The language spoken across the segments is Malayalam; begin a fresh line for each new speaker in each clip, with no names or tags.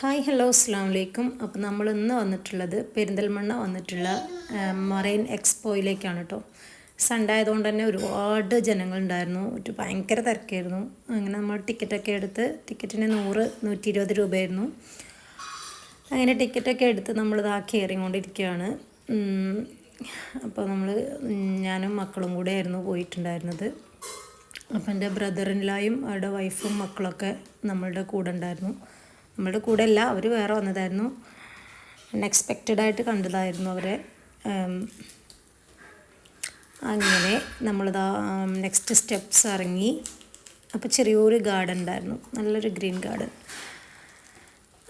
ഹായ് ഹലോ അസ്സാം വലൈക്കും അപ്പോൾ നമ്മൾ ഇന്ന് വന്നിട്ടുള്ളത് പെരിന്തൽമണ്ണ വന്നിട്ടുള്ള മറൈൻ എക്സ്പോയിലേക്കാണ് കേട്ടോ സൺഡേ ആയതുകൊണ്ട് തന്നെ ഒരുപാട് ജനങ്ങളുണ്ടായിരുന്നു. ഒരു ഭയങ്കര തിരക്കായിരുന്നു. അങ്ങനെ നമ്മൾ ടിക്കറ്റൊക്കെ എടുത്ത് ടിക്കറ്റിന് നൂറ് നൂറ്റി ഇരുപത് രൂപയായിരുന്നു. അങ്ങനെ ടിക്കറ്റൊക്കെ എടുത്ത് നമ്മൾ നമ്മളിതാ കയറിക്കൊണ്ടിരിക്കുകയാണ് അപ്പോൾ നമ്മൾ ഞാനും മക്കളും കൂടെ ആയിരുന്നു പോയിട്ടുണ്ടായിരുന്നത്. അപ്പം എന്റെ ബ്രദറിൻലായും അവരുടെ വൈഫും മക്കളൊക്കെ നമ്മളുടെ കൂടെ ഉണ്ടായിരുന്നു. നമ്മളുടെ കൂടെ അല്ല അവർ വേറെ വന്നതായിരുന്നു. അൺഎക്സ്പെക്റ്റഡ് ആയിട്ട് കണ്ടതായിരുന്നു അവരെ. അങ്ങനെ നമ്മളിതാ നെക്സ്റ്റ് സ്റ്റെപ്സ് ഇറങ്ങി. അപ്പോൾ ചെറിയൊരു ഗാർഡൻ ഉണ്ടായിരുന്നു. നല്ലൊരു ഗ്രീൻ ഗാർഡൻ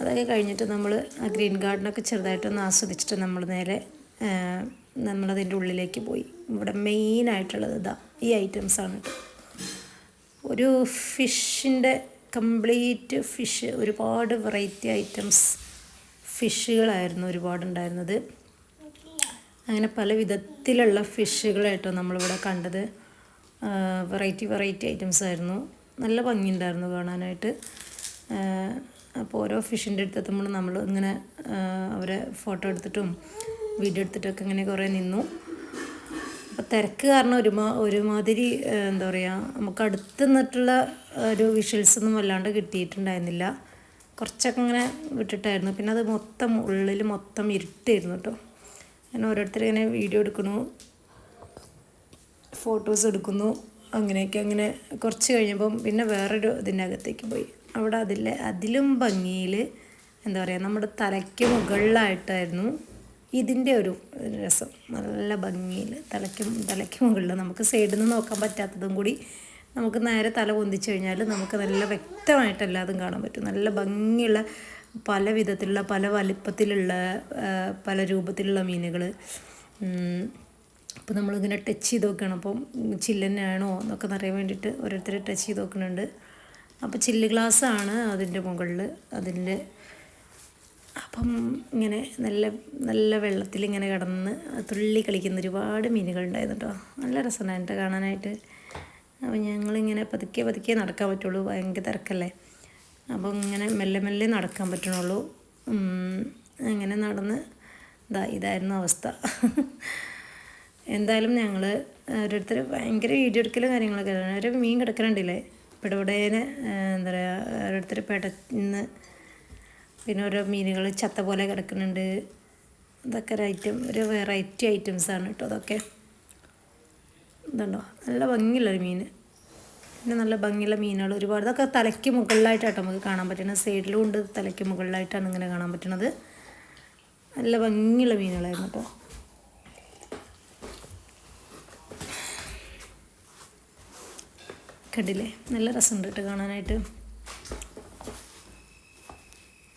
അതൊക്കെ കഴിഞ്ഞിട്ട് നമ്മൾ ആ ഗ്രീൻ ഗാർഡനൊക്കെ ചെറുതായിട്ടൊന്ന് ആസ്വദിച്ചിട്ട് നമ്മൾ നേരെ നമ്മളതിന്റെ ഉള്ളിലേക്ക് പോയി. ഇവിടെ മെയിനായിട്ടുള്ളത് ഇതാ ഈ ഐറ്റംസ് ആണ് ഒരു ഫിഷിന്റെ കംപ്ലീറ്റ് ഫിഷ് ഒരുപാട് വെറൈറ്റി ഐറ്റംസ് ഫിഷുകളായിരുന്നു ഒരുപാടുണ്ടായിരുന്നത്. അങ്ങനെ പല വിധത്തിലുള്ള ഫിഷുകളായിട്ടോ നമ്മളിവിടെ കണ്ടത്. വെറൈറ്റി വെറൈറ്റി ഐറ്റംസ് ആയിരുന്നു. നല്ല ഭംഗിയുണ്ടായിരുന്നു കാണാനായിട്ട്. അപ്പോൾ ഓരോ ഫിഷിന്റെ അടുത്തെത്തുമ്പോൾ നമ്മൾ ഇങ്ങനെ അവരെ ഫോട്ടോ എടുത്തിട്ടും വീഡിയോ എടുത്തിട്ടൊക്കെ ഇങ്ങനെ കുറേ നിന്നു. അപ്പോൾ തിരക്ക് കാരണം ഒരുമാ ഒരുമാതിരി എന്താ പറയുക നമുക്ക് അടുത്ത് നിന്നിട്ടുള്ള ഒരു വിഷ്വൽസ് ഒന്നും വല്ലാണ്ട് കിട്ടിയിട്ടുണ്ടായിരുന്നില്ല. കുറച്ചൊക്കെ ഇങ്ങനെ വിട്ടിട്ടായിരുന്നു. പിന്നെ അത് മൊത്തം ഉള്ളിൽ മൊത്തം ഇരുട്ടായിരുന്നു കേട്ടോ ഞാൻ ഓരോരുത്തർ ഇങ്ങനെ വീഡിയോ എടുക്കുന്നു. ഫോട്ടോസ് എടുക്കുന്നു. അങ്ങനെയൊക്കെ അങ്ങനെ കുറച്ച് കഴിഞ്ഞപ്പം പിന്നെ വേറൊരു ഇതിനകത്തേക്ക് പോയി. അവിടെ അതിലെ അതിലും ഭംഗിയിൽ എന്താ പറയുക നമ്മുടെ തലയ്ക്ക് മുകളിലായിട്ടായിരുന്നു ഇതിന്റെ ഒരു രസം. നല്ല ഭംഗിയിൽ തലയ്ക്കും തലയ്ക്ക് മുകളിൽ നമുക്ക് സൈഡിൽ നിന്ന് നോക്കാൻ പറ്റാത്തതും കൂടി നമുക്ക് നേരെ തല പൊന്തിച്ചു കഴിഞ്ഞാൽ നമുക്ക് നല്ല വ്യക്തമായിട്ട് എല്ലാതും കാണാൻ പറ്റും. നല്ല ഭംഗിയുള്ള പല വിധത്തിലുള്ള പല വലിപ്പത്തിലുള്ള പല രൂപത്തിലുള്ള മീനുകൾ അപ്പോൾ നമ്മളിങ്ങനെ ടച്ച് ചെയ്ത് നോക്കണം അപ്പം ചില്ലന്നെയാണോ എന്നൊക്കെ അറിയാൻ വേണ്ടിയിട്ട് ഓരോരുത്തർ ടച്ച് ചെയ്ത് നോക്കുന്നുണ്ട് അപ്പോൾ ചില്ല് ഗ്ലാസ്സാണ് അതിന്റെ മുകളിൽ അതിന്റെ അപ്പം ഇങ്ങനെ നല്ല നല്ല വെള്ളത്തിൽ ഇങ്ങനെ കിടന്ന് തുള്ളി കളിക്കുന്ന ഒരുപാട് മീനുകൾ ഉണ്ടായിരുന്നു കേട്ടോ. നല്ല രസമുണ്ടായിട്ട് കാണാനായിട്ട് അപ്പോൾ ഞങ്ങളിങ്ങനെ പതുക്കെ പതുക്കെ നടക്കാൻ പറ്റുള്ളൂ. ഭയങ്കര തിരക്കല്ലേ. അപ്പോൾ ഇങ്ങനെ മെല്ലെ മെല്ലെ നടക്കാൻ പറ്റണുള്ളൂ. അങ്ങനെ നടന്ന് ഇതാ ഇതായിരുന്നു അവസ്ഥ. എന്തായാലും ഞങ്ങൾ ഓരോരുത്തർ ഭയങ്കര വീഡിയോ എടുക്കലും കാര്യങ്ങളൊക്കെ ഒരു മീൻ കിടക്കലുണ്ടല്ലേ? പിടപെടേനെ എന്താ പറയുക ഓരോരുത്തർ പെടന്ന് പിന്നെ ഓരോ മീനുകൾ ചത്ത പോലെ കിടക്കുന്നുണ്ട്. ഇതൊക്കെ ഒരു ഐറ്റം ഒരു വെറൈറ്റി ഐറ്റംസാണ് കേട്ടോ അതൊക്കെ. ഇതുണ്ടോ? നല്ല ഭംഗിയുള്ളൊരു മീൻ. പിന്നെ നല്ല ഭംഗിയുള്ള മീനുകൾ. ഒരുപാട് ഇതൊക്കെ തലയ്ക്ക് മുകളിലായിട്ടാണ് നമുക്ക് കാണാൻ പറ്റുന്നത് സൈഡിലും ഉണ്ട് തലയ്ക്ക് മുകളിലായിട്ടാണ് ഇങ്ങനെ കാണാൻ പറ്റുന്നത് നല്ല ഭംഗിയുള്ള മീനുകളായിരുന്നു കേട്ടോ കണ്ടില്ലേ? നല്ല രസമുണ്ട് കേട്ടോ കാണാനായിട്ട്.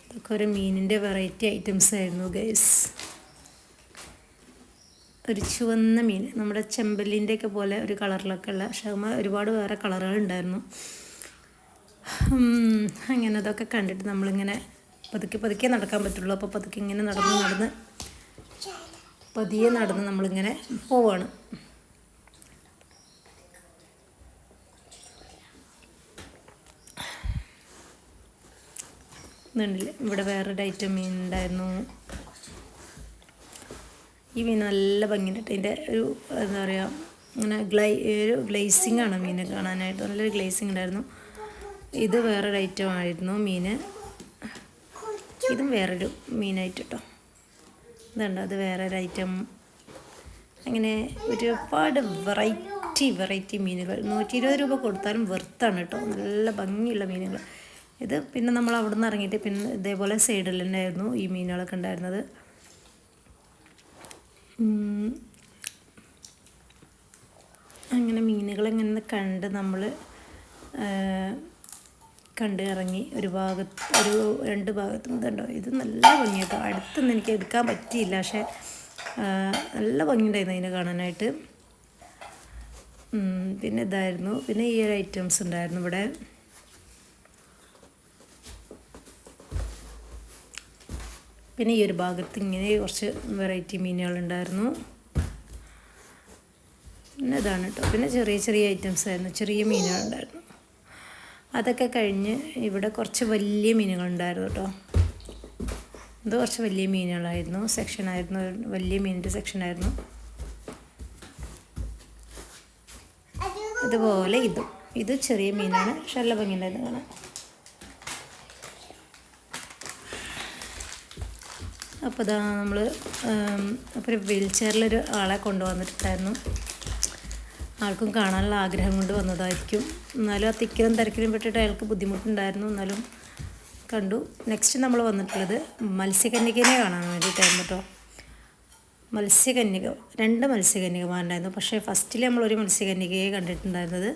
ഇതൊക്കെ ഒരു മീനിന്റെ വെറൈറ്റി ഐറ്റംസ് ആയിരുന്നു ഗൈസ് ഒരു ചുവന്ന മീൻ. നമ്മുടെ ചെമ്പല്ലിന്റെ ഒക്കെ പോലെ ഒരു കളറിലൊക്കെ ഉള്ള പക്ഷേ ഒരുപാട് വേറെ കളറുകൾ ഉണ്ടായിരുന്നു അങ്ങനെ അതൊക്കെ കണ്ടിട്ട് നമ്മളിങ്ങനെ പതുക്കെ പതുക്കെ നടക്കാൻ പറ്റുള്ളൂ. അപ്പോൾ പതുക്കെ ഇങ്ങനെ നടന്ന് നടന്ന് പതിയെ നടന്ന് നമ്മളിങ്ങനെ പോവാണ്. ഇവിടെ വേറൊരു ഐറ്റം മീൻ ഉണ്ടായിരുന്നു ഈ മീൻ നല്ല ഭംഗിയുണ്ട്. ഇതിന്റെ ഒരു എന്താ പറയുക ഇങ്ങനെ ഗ്ലൈ ഒരു ഗ്ലേസിംഗ് ആണ് മീൻ കാണാനായിട്ട്. നല്ലൊരു ഗ്ലേസിംഗ് ഉണ്ടായിരുന്നു. ഇത് വേറൊരു ഐറ്റം ആയിരുന്നു മീൻ ഇതും വേറൊരു മീനായിട്ട് കേട്ടോ ഇതുണ്ട്? അത് വേറൊരു ഐറ്റം അങ്ങനെ ഒരുപാട് വെറൈറ്റി വെറൈറ്റി മീനുകൾ. നൂറ്റി ഇരുപത് രൂപ കൊടുത്താലും വെറുത്താണ് കേട്ടോ നല്ല ഭംഗിയുള്ള മീനുകൾ. ഇത് പിന്നെ നമ്മൾ അവിടെ നിന്ന് ഇറങ്ങിയിട്ട് പിന്നെ ഇതേപോലെ സൈഡിൽ തന്നെയായിരുന്നു ഈ മീനുകളൊക്കെ ഉണ്ടായിരുന്നത്. അങ്ങനെ മീനുകളെങ്ങനെ കണ്ട് നമ്മൾ കണ്ട് ഇറങ്ങി ഒരു ഭാഗത്ത് ഒരു രണ്ട് ഭാഗത്തും ഇതുണ്ടോ ഇത് നല്ല ഭംഗിയാട്ടോ. അടുത്തൊന്നും എനിക്ക് എടുക്കാൻ പറ്റിയില്ല. പക്ഷേ നല്ല ഭംഗിയുണ്ടായിരുന്നു അതിനെ കാണാനായിട്ട്. പിന്നെ ഇതായിരുന്നു. പിന്നെ ഈ ഒരു ഐറ്റംസ് ഉണ്ടായിരുന്നു ഇവിടെ. പിന്നെ ഈ ഒരു ഭാഗത്ത് ഇങ്ങനെ കുറച്ച് വെറൈറ്റി മീനുകളുണ്ടായിരുന്നു. പിന്നെ ഇതാണ് കേട്ടോ പിന്നെ ചെറിയ ചെറിയ ഐറ്റംസ് ആയിരുന്നു. ചെറിയ മീനുകളുണ്ടായിരുന്നു. അതൊക്കെ കഴിഞ്ഞ് ഇവിടെ കുറച്ച് വലിയ മീനുകളുണ്ടായിരുന്നു കേട്ടോ ഇത് കുറച്ച് വലിയ മീനുകളായിരുന്നു. സെക്ഷനായിരുന്നു വലിയ മീനിന്റെ സെക്ഷനായിരുന്നു അതുപോലെ ഇതും. ഇത് ചെറിയ മീനാണ്. ഷല്ല ഭംഗിയുണ്ടായിരുന്നു കാണാൻ. അപ്പോൾ ഇതാ നമ്മൾ അപ്പോൾ ഒരു വീൽ ചെയറിലൊരു ആളെ കൊണ്ടുവന്നിട്ടുണ്ടായിരുന്നു. ആൾക്കും കാണാനുള്ള ആഗ്രഹം കൊണ്ട് വന്നതായിരിക്കും. എന്നാലും ആ തിക്കിലും തിരക്കിലും പെട്ടിട്ട് അയാൾക്ക് ബുദ്ധിമുട്ടുണ്ടായിരുന്നു. എന്നാലും കണ്ടു. നെക്സ്റ്റ് നമ്മൾ വന്നിട്ടുള്ളത് മത്സ്യകന്യകനെ കാണാൻ വേണ്ടിയിട്ടായിരുന്നു കേട്ടോ മത്സ്യകന്യക രണ്ട് മത്സ്യകന്യകമാരുണ്ടായിരുന്നു. പക്ഷേ ഫസ്റ്റിൽ നമ്മളൊരു മത്സ്യകന്യകയെ കണ്ടിട്ടുണ്ടായിരുന്നത്.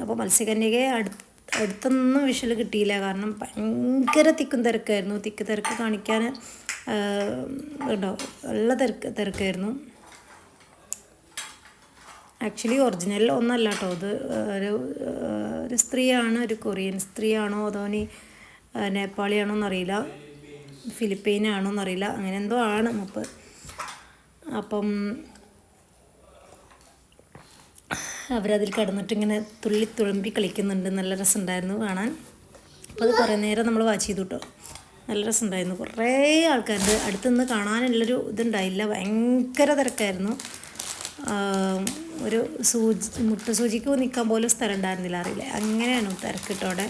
അപ്പോൾ മത്സ്യകന്യകയെ അടുത്ത് അടുത്തൊന്നും വിഷൽ കിട്ടിയില്ല. കാരണം ഭയങ്കര തിക്കും തിരക്കായിരുന്നു. തിക്ക് തിരക്ക് കാണിക്കാൻ ഉണ്ടോ? നല്ല തിരക്ക് തിരക്കായിരുന്നു. ആക്ച്വലി ഒറിജിനൽ ഒന്നല്ല കേട്ടോ അത് ഒരു ഒരു സ്ത്രീയാണ് ഒരു കൊറിയൻ സ്ത്രീയാണോ അതോ ഇനി നേപ്പാളിയാണോ എന്നറിയില്ല. ഫിലിപ്പീനാണോ എന്നറിയില്ല അങ്ങനെ എന്തോ ആണ് മുപ്പ്. അപ്പം അവരതിൽ കടന്നിട്ടിങ്ങനെ തുള്ളി തുളുമ്പി കളിക്കുന്നുണ്ട്. നല്ല രസമുണ്ടായിരുന്നു കാണാൻ. അപ്പോൾ അത് കുറേ നേരം നമ്മൾ വാച്ച് ചെയ്തു കേട്ടോ നല്ല രസമുണ്ടായിരുന്നു. കുറേ ആൾക്കാരുണ്ട്. അടുത്തുനിന്ന് കാണാനുള്ളൊരു ഇതുണ്ടായില്ല. ഭയങ്കര തിരക്കായിരുന്നു. ഒരു സൂചി മുട്ട സൂചിക്ക് നിൽക്കാൻ പോലും സ്ഥലം ഉണ്ടായിരുന്നില്ല. അറിയില്ല. അങ്ങനെയാണ് തിരക്കിട്ടോടെ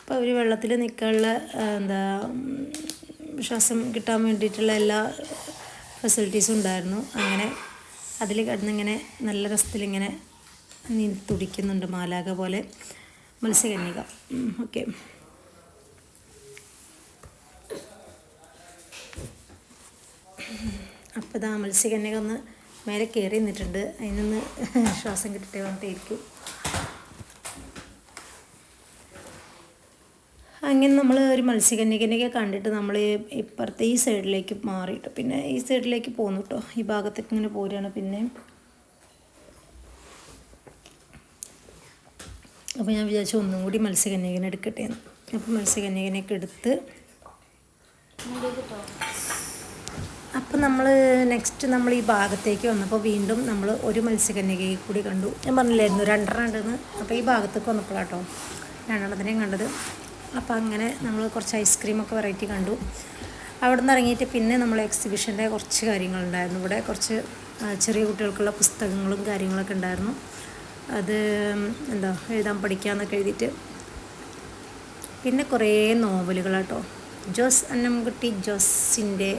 അപ്പോൾ അവർ വെള്ളത്തിൽ നിൽക്കാനുള്ള എന്താ ശ്വാസം കിട്ടാൻ വേണ്ടിയിട്ടുള്ള എല്ലാ ഫെസിലിറ്റീസും ഉണ്ടായിരുന്നു. അങ്ങനെ അതിൽ കിടന്നിങ്ങനെ നല്ല രസത്തിലിങ്ങനെ നീ തുടിക്കുന്നുണ്ട് മാലാക പോലെ. മത്സ്യകന്യക. ഓക്കെ. അപ്പോൾ ഇതാ മത്സ്യകന്യക ഒന്ന് മേലെ കയറി നിന്നിട്ടുണ്ട്. അതിനൊന്ന് ശ്വാസം കിട്ടിട്ടേ വന്നിട്ടായിരിക്കും അങ്ങനെ നമ്മൾ ഒരു മത്സ്യകന്യകനെയൊക്കെ കണ്ടിട്ട് നമ്മൾ ഇപ്പുറത്തെ ഈ സൈഡിലേക്ക് മാറിയിട്ട് പിന്നെ ഈ സൈഡിലേക്ക് പോന്നു കേട്ടോ ഈ ഭാഗത്തേക്ക് ഇങ്ങനെ പോരുകയാണ് പിന്നെ. അപ്പോൾ ഞാൻ വിചാരിച്ചു ഒന്നും കൂടി മത്സ്യകന്യകനെ എടുക്കട്ടെ എന്ന്. അപ്പോൾ മത്സ്യകന്യകനെയൊക്കെ എടുത്ത് അപ്പം നമ്മൾ നെക്സ്റ്റ് നമ്മൾ ഈ ഭാഗത്തേക്ക് വന്നപ്പോൾ വീണ്ടും നമ്മൾ ഒരു മത്സ്യകന്യകയെ കൂടി കണ്ടു. ഞാൻ പറഞ്ഞില്ലായിരുന്നു രണ്ടെണ്ണം ഉണ്ടെന്ന് അപ്പോൾ ഈ ഭാഗത്തേക്ക് വന്നപ്പോഴാട്ടോ രണ്ടെണ്ണത്തിനെയും കണ്ടത്. അപ്പോൾ അങ്ങനെ നമ്മൾ കുറച്ച് ഐസ്ക്രീമൊക്കെ വെറൈറ്റി കണ്ടു. അവിടെ നിന്ന് ഇറങ്ങിയിട്ട് പിന്നെ നമ്മൾ എക്സിബിഷന്റെ കുറച്ച് കാര്യങ്ങളുണ്ടായിരുന്നു ഇവിടെ കുറച്ച് ചെറിയ കുട്ടികൾക്കുള്ള പുസ്തകങ്ങളും കാര്യങ്ങളൊക്കെ ഉണ്ടായിരുന്നു. അത് എന്താ എഴുതാൻ പഠിക്കാമെന്നൊക്കെ എഴുതിയിട്ട്. പിന്നെ കുറേ നോവലുകളാട്ടോ. ജോസ് അന്നംകുട്ടി ജോസിന്റെ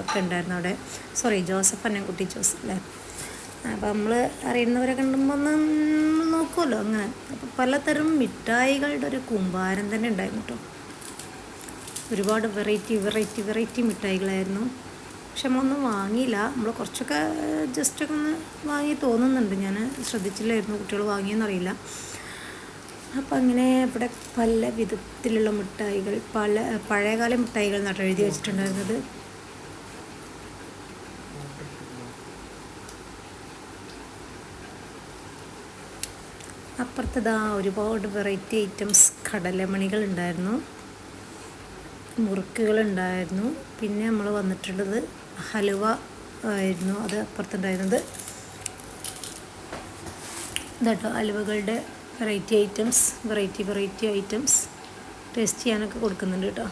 ഒക്കെ ഉണ്ടായിരുന്നു അവിടെ. സോറി ജോസഫ് അന്നംകുട്ടി ജോസ് അല്ലേ? അപ്പോൾ നമ്മൾ അറിയുന്നവരെ കണ്ടുമ്പോൾ ഒന്ന് നോക്കുമല്ലോ അങ്ങനെ. അപ്പോൾ പലതരം മിഠായികളുടെ ഒരു കൂമ്പാരം തന്നെ ഉണ്ടായിരുന്നു കേട്ടോ. ഒരുപാട് വെറൈറ്റി വെറൈറ്റി വെറൈറ്റി മിഠായികളായിരുന്നു. പക്ഷെ നമ്മളൊന്നും വാങ്ങിയില്ല. നമ്മൾ കുറച്ചൊക്കെ ജസ്റ്റൊക്കെ ഒന്ന് വാങ്ങി തോന്നുന്നുണ്ട്. ഞാൻ ശ്രദ്ധിച്ചില്ലായിരുന്നു കുട്ടികൾ വാങ്ങിയെന്നറിയില്ല. അപ്പം അങ്ങനെ ഇവിടെ പല വിധത്തിലുള്ള മിഠായികൾ പല പഴയകാല മിഠായികൾ നട്ട് എഴുതി വെച്ചിട്ടുണ്ടായിരുന്നത്. അപ്പുറത്തതാ ഒരുപാട് വെറൈറ്റി ഐറ്റംസ് കടലമണികൾ ഉണ്ടായിരുന്നു മുറുക്കുകൾ ഉണ്ടായിരുന്നു പിന്നെ നമ്മൾ വന്നിട്ടുള്ളത് ഹലുവ ആയിരുന്നു അത് അപ്പുറത്തുണ്ടായിരുന്നത്. ഇതാട്ടോ ഹലുവകളുടെ variety items variety variety items taste ചെയ്യാനൊക്കെ കൊടുക്കുന്നുണ്ട് കേട്ടോ.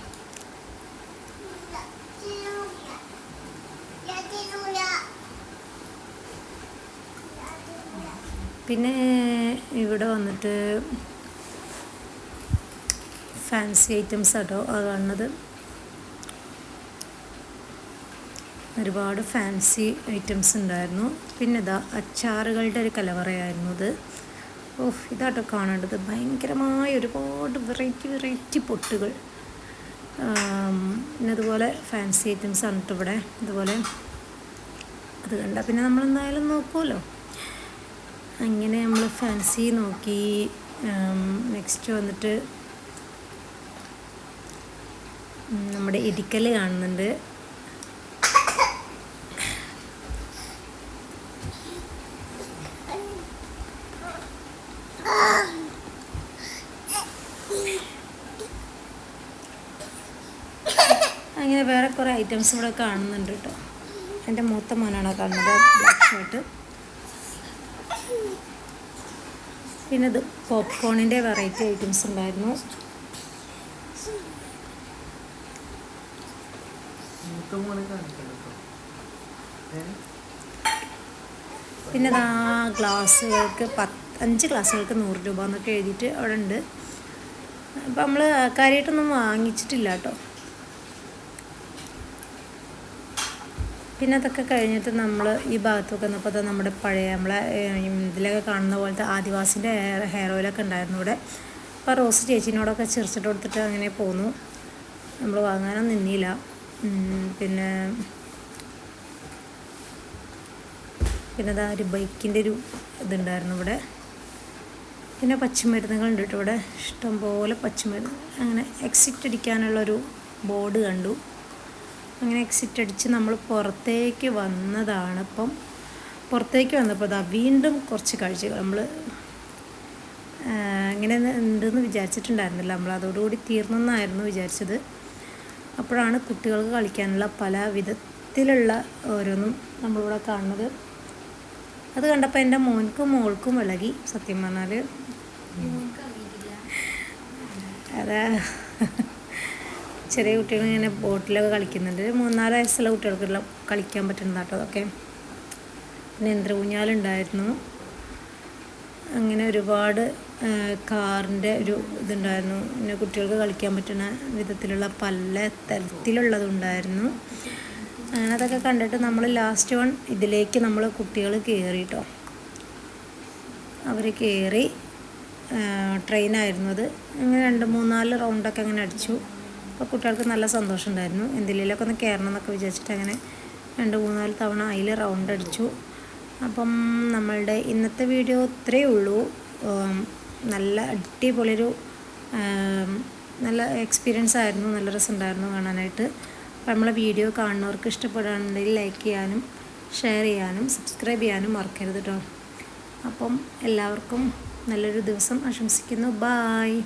പിന്നെ ഇവിടെ വന്നിട്ട് ഫാൻസി ഐറ്റംസ് ആട്ടോ കാണുന്നത്. ഒരുപാട് ഫാൻസി ഐറ്റംസ് ഉണ്ടായിരുന്നു. പിന്നെ ഇതാ അച്ചാറുകളുടെ ഒരു കലവറയായിരുന്നു ഇത് ഓഹ് ഇതാട്ടോ കാണേണ്ടത്. ഭയങ്കരമായ ഒരുപാട് വെറൈറ്റി വെറൈറ്റി പൊട്ടുകൾ. പിന്നെ അതുപോലെ ഫാൻസി ഐറ്റംസ് ആണ് കേട്ടോ ഇവിടെ. ഇതുപോലെ അത് കണ്ട പിന്നെ നമ്മൾ എന്തായാലും നോക്കുമല്ലോ അങ്ങനെ നമ്മൾ ഫാൻസി നോക്കി നെക്സ്റ്റ് വന്നിട്ട് നമ്മുടെ ഇടിക്കൽ കാണുന്നുണ്ട് അങ്ങനെ വേറെ കുറേ ഐറ്റംസ് ഇവിടെ കാണുന്നുണ്ട് കേട്ടോ. എന്റെ മൂത്ത മോനാണ് കാണുന്നത്. ബ്ലാക്ക് ഷർട്ട് പിന്നെ ഇത് പോപ്കോണിന്റെ വെറൈറ്റി ഐറ്റംസ് ഉണ്ടായിരുന്നു. പിന്നെ ആ ഗ്ലാസ്സുകൾക്ക് പത്ത് അഞ്ച് ഗ്ലാസ്സുകൾക്ക് നൂറ് രൂപ എന്നൊക്കെ എഴുതിയിട്ട് അവിടെ ഉണ്ട്. അപ്പം നമ്മൾ കാര്യമായിട്ടൊന്നും വാങ്ങിച്ചിട്ടില്ല കേട്ടോ. പിന്നെ അതൊക്കെ കഴിഞ്ഞിട്ട് നമ്മൾ ഈ ഭാഗത്തൊക്കെ വന്നപ്പോൾ അത് നമ്മുടെ പഴയ നമ്മളെ ഇതിലൊക്കെ കാണുന്ന പോലത്തെ ആദിവാസിന്റെ ഹെയർ ഹെയർ ഓയിലൊക്കെ ഉണ്ടായിരുന്നു ഇവിടെ. അപ്പോൾ റോസ് ചേച്ചിനോടൊക്കെ ചിരിച്ചിട്ട് കൊടുത്തിട്ട് അങ്ങനെ പോന്നു. നമ്മൾ വാങ്ങാനൊന്നും നിന്നില്ല. പിന്നെ പിന്നെ അതാ ഒരു ബൈക്കിന്റെ ഒരു ഇതുണ്ടായിരുന്നു ഇവിടെ. പിന്നെ പച്ചമരുന്നുകളുണ്ട് കേട്ടോ ഇവിടെ. ഇഷ്ടംപോലെ പച്ചമരുന്ന് അങ്ങനെ എക്സിറ്റ് അടിക്കാനുള്ളൊരു ബോർഡ് കണ്ടു. അങ്ങനെ എക്സിറ്റ് അടിച്ച് നമ്മൾ പുറത്തേക്ക് വന്നതാണ് അപ്പം പുറത്തേക്ക് വന്നപ്പോൾ അതാ വീണ്ടും കുറച്ച് കാഴ്ചകൾ. നമ്മൾ ഇങ്ങനെ ഉണ്ടെന്ന് വിചാരിച്ചിട്ടുണ്ടായിരുന്നില്ല. നമ്മൾ അതോടുകൂടി തീർന്നെന്നായിരുന്നു വിചാരിച്ചത്. അപ്പോഴാണ് കുട്ടികൾക്ക് കളിക്കാനുള്ള പല വിധത്തിലുള്ള ഓരോന്നും നമ്മളിവിടെ കാണുന്നത്. അത് കണ്ടപ്പോൾ എന്റെ മോൻക്കും മോൾക്കും ഇളകി സത്യം പറഞ്ഞാൽ അതാ. ചെറിയ കുട്ടികൾ ഇങ്ങനെ ബോട്ടിലൊക്കെ കളിക്കുന്നുണ്ട്. മൂന്നാൽ വയസ്സുള്ള കുട്ടികൾക്കുള്ള കളിക്കാൻ പറ്റുന്ന കേട്ടോ അതൊക്കെ. പിന്നെ യന്ത്രഊഞ്ഞാലുണ്ടായിരുന്നു അങ്ങനെ ഒരുപാട് കാറിന്റെ ഒരു ഇതുണ്ടായിരുന്നു. പിന്നെ കുട്ടികൾക്ക് കളിക്കാൻ പറ്റുന്ന വിധത്തിലുള്ള പല തരത്തിലുള്ളതുണ്ടായിരുന്നു. അങ്ങനെ അതൊക്കെ കണ്ടിട്ട് നമ്മൾ ലാസ്റ്റ് വൺ ഇതിലേക്ക് നമ്മൾ കുട്ടികൾ കയറി കേട്ടോ അവർ കയറി ട്രെയിനായിരുന്നു അത്. അങ്ങനെ രണ്ട് മൂന്നാൽ റൗണ്ടൊക്കെ അങ്ങനെ അടിച്ചു. അപ്പോൾ കുട്ടികൾക്ക് നല്ല സന്തോഷം ഉണ്ടായിരുന്നു എന്തിലൊക്കെ ഒന്ന് കയറണം എന്നൊക്കെ വിചാരിച്ചിട്ട് അങ്ങനെ രണ്ട് മൂന്നാൽ തവണ അതിൽ റൗണ്ട് അടിച്ചു. അപ്പം നമ്മളുടെ ഇന്നത്തെ വീഡിയോ ഇത്രയേ ഉള്ളൂ. നല്ല അടിപൊളിയൊരു നല്ല എക്സ്പീരിയൻസ് ആയിരുന്നു നല്ല രസമുണ്ടായിരുന്നു കാണാനായിട്ട്. അപ്പോൾ നമ്മളെ വീഡിയോ കാണുന്നവർക്ക് ഇഷ്ടപ്പെടുകയാണെന്നുണ്ടെങ്കിൽ ലൈക്ക് ചെയ്യാനും ഷെയർ ചെയ്യാനും സബ്സ്ക്രൈബ് ചെയ്യാനും മറക്കരുത് കേട്ടോ അപ്പം എല്ലാവർക്കും നല്ലൊരു ദിവസം ആശംസിക്കുന്നു. ബായ്